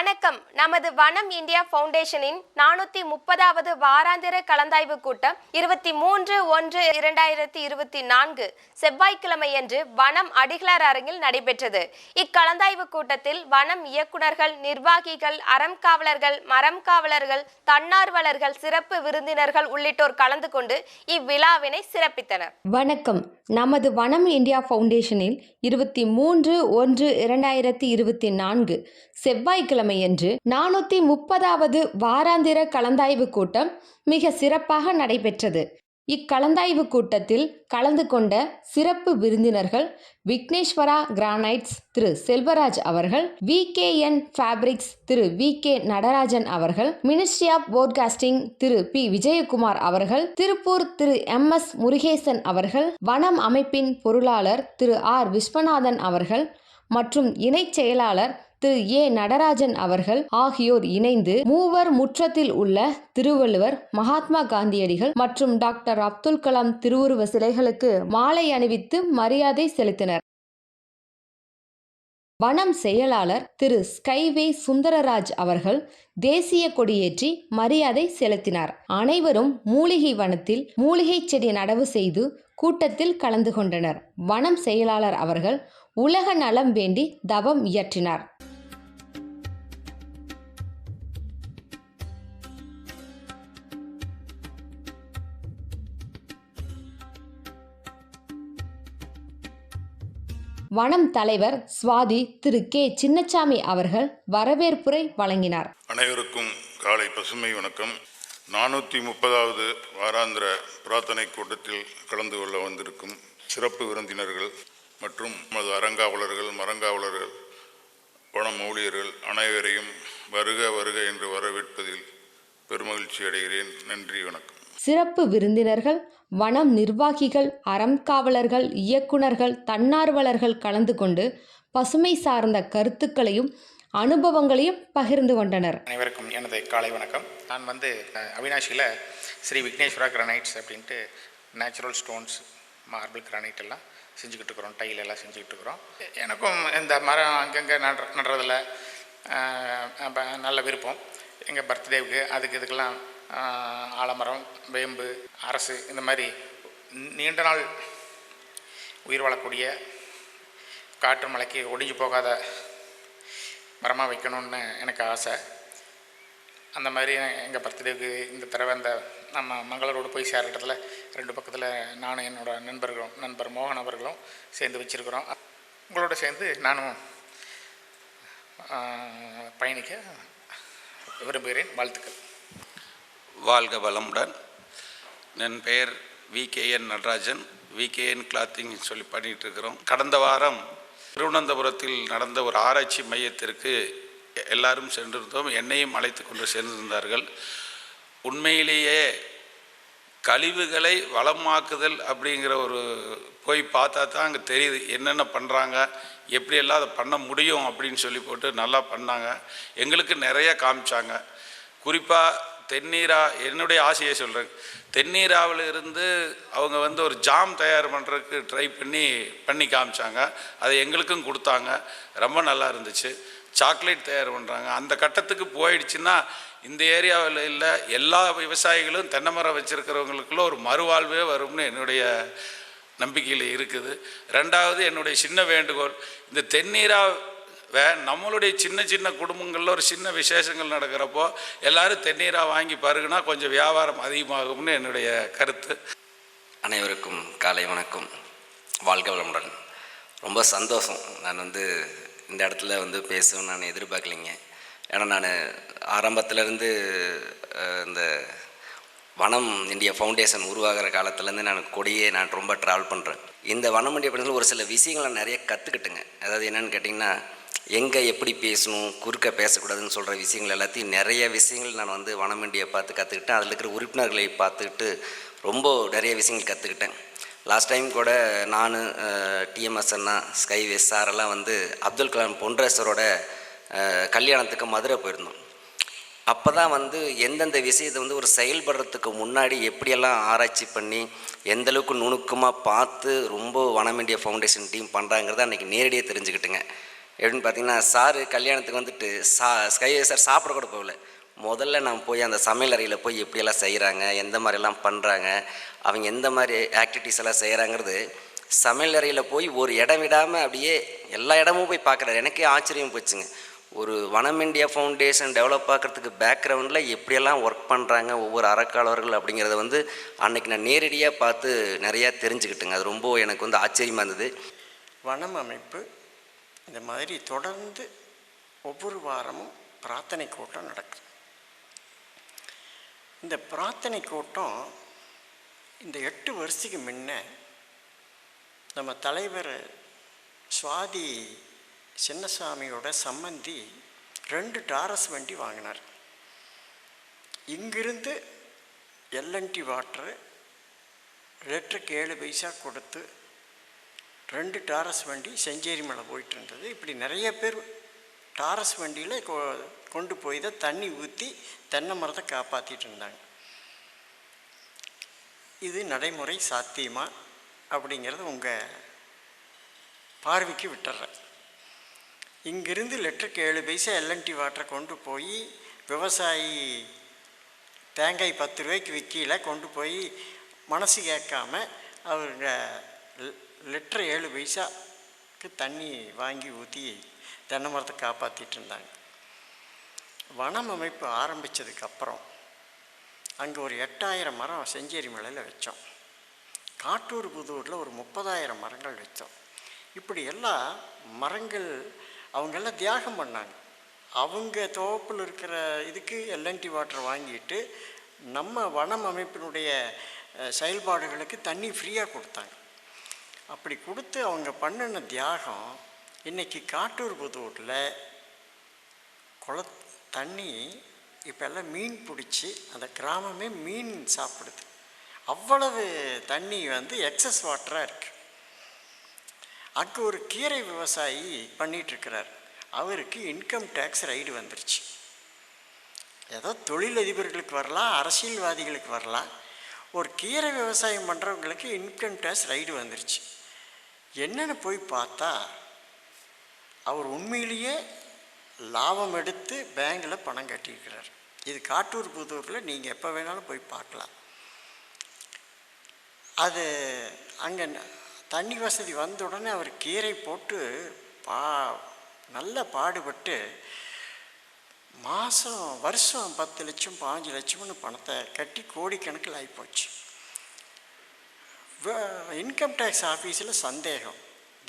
வணக்கம். நமது வனம் இந்தியா ஃபவுண்டேஷனின் நானூத்தி முப்பதாவது வாராந்திர கலந்தாய்வு கூட்டம் இருபத்தி மூன்று ஒன்று இரண்டாயிரத்தி இருபத்தி நான்கு செவ்வாய்க்கிழமையன்று வனம் அடிகளார் அரங்கில் நடைபெற்றது. இக்கலந்தாய்வு கூட்டத்தில் வனம் இயக்குனர்கள் நிர்வாகிகள் அறம் காவலர்கள் மரம் காவலர்கள் தன்னார்வலர்கள் சிறப்பு விருந்தினர்கள் உள்ளிட்டோர் கலந்து கொண்டு இவ்விழாவினை சிறப்பித்தனர். வணக்கம். நமது வனம் இந்தியா ஃபவுண்டேஷனில் இருபத்தி மூன்று ஒன்று இரண்டாயிரத்தி இருபத்தி நான்கு செவ்வாய்க்கிழமை செவ்வாய்க்கிழமையன்று நானூற்றி முப்பதாவது வாராந்திர கலந்தாய்வு கூட்டம் மிக சிறப்பாக நடைபெற்றது. இக்கலந்தாய்வு கூட்டத்தில் கலந்து கொண்ட சிறப்பு விருந்தினர்கள் விக்னேஸ்வரா கிரானைட்ஸ் திரு செல்வராஜ் அவர்கள் V K N fabrics Thiru V K Natarajan அவர்கள் ministry of podcasting Thiru P Vijayakumar அவர்கள் திருப்பூர் திரு எம் எஸ் முருகேசன் அவர்கள் வனம் அமைப்பின் பொருளாளர் திரு ஆர் விஸ்வநாதன் அவர்கள் மற்றும் இணைச் செயலாளர் திரு ஏ நடராஜன் அவர்கள் ஆகியோர் இணைந்து மூவர் முற்றத்தில் உள்ள திருவள்ளுவர் மகாத்மா காந்தியடிகள் மற்றும் டாக்டர் அப்துல் கலாம் திருவுருவ சிலைகளுக்கு மாலை அணிவித்து மரியாதை செலுத்தினர். வனம் செயலாளர் திரு. ஸ்கைவே சுந்தரராஜ் அவர்கள் தேசிய கொடியேற்றி மரியாதை செலுத்தினார். அனைவரும் மூலிகை வனத்தில் மூலிகை செடி நடவு செய்து கூட்டத்தில் கலந்து கொண்டனர். வனம் செயலாளர் அவர்கள் உலக நலம் வேண்டி தவம் இயற்றினார். வனம் தலைவர் சுவாதி திரு கே. சின்னசாமி அவர்கள் வரவேற்புரை வழங்கினார். அனைவருக்கும் காலை பசுமை வணக்கம். நானூற்றி முப்பதாவது வாராந்திர பிரார்த்தனை கூட்டத்தில் கலந்து கொள்ள வந்திருக்கும் சிறப்பு விருந்தினர்கள் மற்றும் நமது அறங்காவலர்கள் மரங்காவலர்கள் வனம் ஊழியர்கள் அனைவரையும் வருக வருக என்று வரவேற்பதில் பெருமகிழ்ச்சி அடைகிறேன். நன்றி வணக்கம். சிறப்பு விருந்தினர்கள் வனம் நிர்வாகிகள் அறம் காவலர்கள் இயக்குனர்கள் தன்னார்வலர்கள் கலந்து கொண்டு பசுமை சார்ந்த கருத்துக்களையும் அனுபவங்களையும் பகிர்ந்து கொண்டனர். அனைவருக்கும் எனது காலை வணக்கம். நான் வந்து அவினாஷியில் ஸ்ரீ விக்னேஸ்வரா கிரானைட்ஸ் அப்படின்ட்டு நேச்சுரல் ஸ்டோன்ஸ் மார்பிள் கிரானைட் எல்லாம் செஞ்சுக்கிட்டு இருக்கிறோம். டைல் எல்லாம் செஞ்சுக்கிட்டு இருக்கிறோம். எனக்கும் இந்த மரம் அங்கங்கே நடுற நடுறதில் நல்ல விருப்பம். எங்கள் பர்த்டேவுக்கு அதுக்கு இதுக்கெல்லாம் ஆலமரம் வேம்பு அரசு இந்த மாதிரி நீண்ட நாள் உயிர் வாழக்கூடிய காற்று மலைக்கு ஒடிஞ்சு போகாத மரமாக வைக்கணும்னு எனக்கு ஆசை. அந்த மாதிரி எங்கள் பர்த்டேவுக்கு இந்த தடவை அந்த நம்ம மங்களரோடு போய் சேர இடத்துல ரெண்டு பக்கத்தில் நானும் என்னோட நண்பர்களும் நண்பர் மோகன் அவர்களும் சேர்ந்து வச்சுருக்குறோம். உங்களோட சேர்ந்து நானும் பயணிக்க விரும்புகிறேன். வாழ்த்துக்கள். வாழ்க வளமுடன். என் பெயர் விகேஎன் நடராஜன். விகேஎன் கிளாத்திங் சொல்லி பண்ணிகிட்டு இருக்கிறோம். கடந்த வாரம் திருவனந்தபுரத்தில் நடந்த ஒரு ஆராய்ச்சி மையத்திற்கு எல்லாரும் சென்றிருந்தோம். என்னையும் அழைத்து கொண்டு சேர்ந்திருந்தார்கள். உண்மையிலேயே கழிவுகளை வளமாக்குதல் அப்படிங்கிற ஒரு போய் பார்த்தா தான் அங்கே தெரியுது. என்னென்ன பண்ணுறாங்க எப்படியெல்லாம் அதை பண்ண முடியும் அப்படின்னு சொல்லி போட்டு நல்லா பண்ணாங்க. எங்களுக்கு நிறைய காமிச்சாங்க. குறிப்பாக தென்னீரா என்னுடைய ஆசையை சொல்கிறேன் தென்னீராவில் இருந்து அவங்க வந்து ஒரு ஜாம் தயார் பண்ணுறதுக்கு ட்ரை பண்ணி பண்ணி காமிச்சாங்க. அதை எங்களுக்கும் கொடுத்தாங்க. ரொம்ப நல்லா இருந்துச்சு. சாக்லேட் தயார் பண்ணுறாங்க அந்த கட்டத்துக்கு போயிடுச்சுன்னா இந்த ஏரியாவில் இல்லை எல்லா விவசாயிகளும் தென்னை மரம் வச்சுருக்கிறவங்களுக்குள்ள ஒரு மறுவாழ்வே வரும்னு என்னுடைய நம்பிக்கையில் இருக்குது. ரெண்டாவது என்னுடைய சின்ன வேண்டுகோள். இந்த தென்னீரா வே நம்மளுடைய சின்ன சின்ன குடும்பங்களில் ஒரு சின்ன விசேஷங்கள் நடக்கிறப்போ எல்லாரும் தென்னீராக வாங்கி பருகுனா கொஞ்சம் வியாபாரம் அதிகமாகும்னு என்னுடைய கருத்து. அனைவருக்கும் காலை வணக்கம். வாழ்க வளமுடன். ரொம்ப சந்தோஷம். நான் வந்து இந்த இடத்துல வந்து பேசணும்னு நான் எதிர்பார்க்கலைங்க. ஏன்னா நான் ஆரம்பத்துலேருந்து இந்த வனம் இந்தியா ஃபவுண்டேஷன் உருவாகிற காலத்துலேருந்து நான் கொடியே நான் ரொம்ப ட்ராவல் பண்ணுறேன் இந்த வனம் இந்தியா படத்தில் ஒரு சில விஷயங்களை நான் நிறைய கற்றுக்கிட்டுங்க அதாவது என்னென்னு கேட்டிங்கன்னா எங்கே எப்படி பேசணும் குறுக்க பேசக்கூடாதுன்னு சொல்கிற விஷயங்கள் எல்லாத்தையும் நிறைய விஷயங்கள் நான் வந்து வனம் பார்த்து கற்றுக்கிட்டேன் அதில் இருக்கிற உறுப்பினர்களை பார்த்துக்கிட்டு ரொம்ப நிறைய விஷயங்கள் கற்றுக்கிட்டேன் லாஸ்ட் டைம் கூட நான் டிஎம்எஸ் அண்ணா ஸ்கைவேஸ் சாரெல்லாம் வந்து அப்துல் கலாம் பொன்ரேசரோட கல்யாணத்துக்கு மதுரை போயிருந்தோம். அப்போ தான் வந்து எந்தெந்த விஷயத்தை வந்து ஒரு செயல்படுறதுக்கு முன்னாடி எப்படியெல்லாம் ஆராய்ச்சி பண்ணி எந்தளவுக்கு நுணுக்கமாக பார்த்து ரொம்ப வனம் ஃபவுண்டேஷன் டீம் பண்ணுறாங்கிறத அன்றைக்கி நேரடியாக தெரிஞ்சுக்கிட்டுங்க. எப்படின்னு பார்த்தீங்கன்னா சாரு கல்யாணத்துக்கு வந்துட்டு சா ஸ்கை சார் சாப்பிட கூட போகல. முதல்ல நான் போய் அந்த சமையல் அறையில் போய் எப்படியெல்லாம் செய்கிறாங்க எந்த மாதிரிலாம் பண்ணுறாங்க அவங்க எந்த மாதிரி ஆக்டிவிட்டீஸ் எல்லாம் செய்கிறாங்கிறது சமையல் அறையில் போய் ஒரு இடம் விடாமல் அப்படியே எல்லா இடமும் போய் பார்க்குறாரு. எனக்கே ஆச்சரியம் போச்சுங்க. ஒரு வனம் இந்தியா ஃபவுண்டேஷன் டெவலப் ஆக்கிறதுக்கு பேக்ரவுண்டில் எப்படியெல்லாம் ஒர்க் பண்ணுறாங்க ஒவ்வொரு அறக்காலவர்கள் அப்படிங்கிறத வந்து அன்றைக்கி நான் நேரடியாக பார்த்து நிறையா தெரிஞ்சுக்கிட்டுங்க. அது ரொம்ப எனக்கு வந்து ஆச்சரியமாக இருந்தது. வனம் அமைப்பு இந்த மாதிரி தொடர்ந்து ஒவ்வொரு வாரமும் பிரார்த்தனை கூட்டம் நடக்குது. இந்த பிரார்த்தனை கூட்டம் இந்த எட்டு வருஷத்துக்கு முன்ன நம்ம தலைவர் சுவாதி சின்னசாமியோட சம்மந்தி ரெண்டு டாரஸ் வண்டி வாங்கினார். இங்கிருந்து எல்என்டி வாட்டரு லிட்டருக்கு ஏழு பைசா கொடுத்து ரெண்டு டாரஸ் வண்டி செஞ்சேரி மலை போயிட்டு இருந்தது இப்படி நிறைய பேர் டாரஸ் வண்டியில் கொ கொண்டு போய் தான் தண்ணி ஊற்றி தென்னை மரத்தை காப்பாற்றிட்டு இருந்தாங்க. இது நடைமுறை சாத்தியமா அப்படிங்கிறது உங்கள் பார்வைக்கு விட்டுறேன். இங்கிருந்து லிட்டருக்கு ஏழு பைசா எல்என்டி வாட்டரை கொண்டு போய் விவசாயி தேங்காய் பத்து ரூபாய்க்கு விற்கல கொண்டு போய் மனசு கேட்காம அவங்க லிட்டர் ஏழு பைசாக்கு தண்ணி வாங்கி ஊற்றி தென்னை மரத்தை காப்பாற்றிட்டு இருந்தாங்க வனம் அமைப்பு ஆரம்பித்ததுக்கப்புறம் அங்கே ஒரு எட்டாயிரம் மரம் செஞ்சேரி மலையில் வச்சோம். காட்டூர் புதூரில் ஒரு முப்பதாயிரம் மரங்கள் வச்சோம். இப்படி எல்லாம் மரங்கள் அவங்கெல்லாம் தியாகம் பண்ணாங்க. அவங்க தோப்பில் இருக்கிற இதுக்கு எல்என்டி வாட்டர் வாங்கிட்டு நம்ம வனம் அமைப்பினுடைய செயல்பாடுகளுக்கு தண்ணி ஃப்ரீயாக கொடுத்தாங்க. அப்படி கொடுத்து அவங்க பண்ணின தியாகம் இன்னைக்கு காட்டூர் புதூரில் குள தண்ணி இப்போ எல்லாம் மீன் பிடிச்சி அந்த கிராமமே மீன் சாப்பிடுது. அவ்வளவு தண்ணி வந்து எக்ஸஸ் வாட்டராக இருக்குது அங்கே ஒரு கீரை விவசாயி பண்ணிகிட்ருக்கிறார் அவருக்கு இன்கம் டேக்ஸ் ரைடு வந்துருச்சு. ஏதோ தொழிலதிபர்களுக்கு வரலாம் அரசியல்வாதிகளுக்கு வரலாம். ஒரு கீரை விவசாயம் பண்ணுறவங்களுக்கு இன்கம் டேக்ஸ் ரைடு வந்துருச்சு. என்னென்னு போய் பார்த்தா அவர் உண்மையிலேயே லாபம் எடுத்து பேங்கில் பணம் கட்டியிருக்கிறார். இது காட்டூர் புதூரில் நீங்கள் எப்போ வேணாலும் போய் பார்க்கலாம். அது அங்கே தண்ணி வசதி வந்த உடனே அவர் கீரை போட்டு பா நல்ல பாடுபட்டு மாதம் வருஷம் பத்து லட்சம் பாஞ்சு லட்சம்னு பணத்தை கட்டி கோடிக்கணக்கில் ஆகிப்போச்சு இன்கம் டேக்ஸ் ஆஃபீஸில் சந்தேகம்.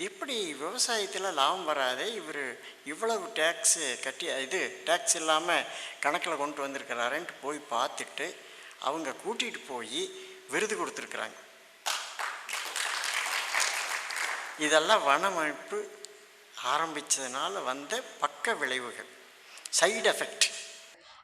இது விவசாயத்தில் லாபம் வராதே இவர் இவ்வளவு டேக்ஸு கட்டி இது டேக்ஸ் இல்லாமல் கணக்கில் கொண்டு வந்திருக்கிறாருன்ட்டு போய் பார்த்துட்டு அவங்க கூட்டிகிட்டு போய் விருது கொடுத்துருக்குறாங்க. இதெல்லாம் வனமைப்பு ஆரம்பித்ததுனால வந்த பக்க விளைவுகள். சைடு எஃபெக்ட்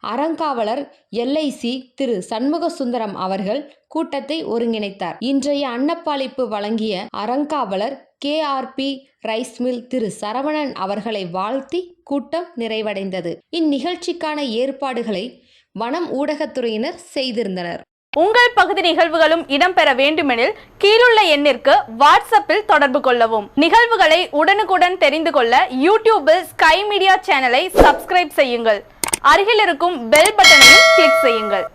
அறங்காவலர் எல்ஐசி திரு சண்முக சுந்தரம் அவர்கள் கூட்டத்தை ஒருங்கிணைத்தார். இன்றைய அன்னப்பாளிப்பு வழங்கிய அறங்காவலர் KRP rice mill Thiru Saravanan அவர்களை வாழ்த்தி கூட்டம் நிறைவடைந்தது. இந்நிகழ்ச்சிக்கான ஏற்பாடுகளை வனம் ஊடகத்துறையினர் செய்திருந்தனர். உங்கள் பகுதி நிகழ்வுகளும் இடம்பெற வேண்டுமெனில் கீழுள்ள எண்ணிற்கு வாட்ஸ்அப்பில் தொடர்பு கொள்ளவும். நிகழ்வுகளை உடனுக்குடன் தெரிந்து கொள்ள யூடியூபில் ஸ்கை மீடியா சேனலை சப்ஸ்கிரைப் செய்யுங்கள். அருகில் இருக்கும் பெல் பட்டனையும் கிளிக் செய்யுங்கள்.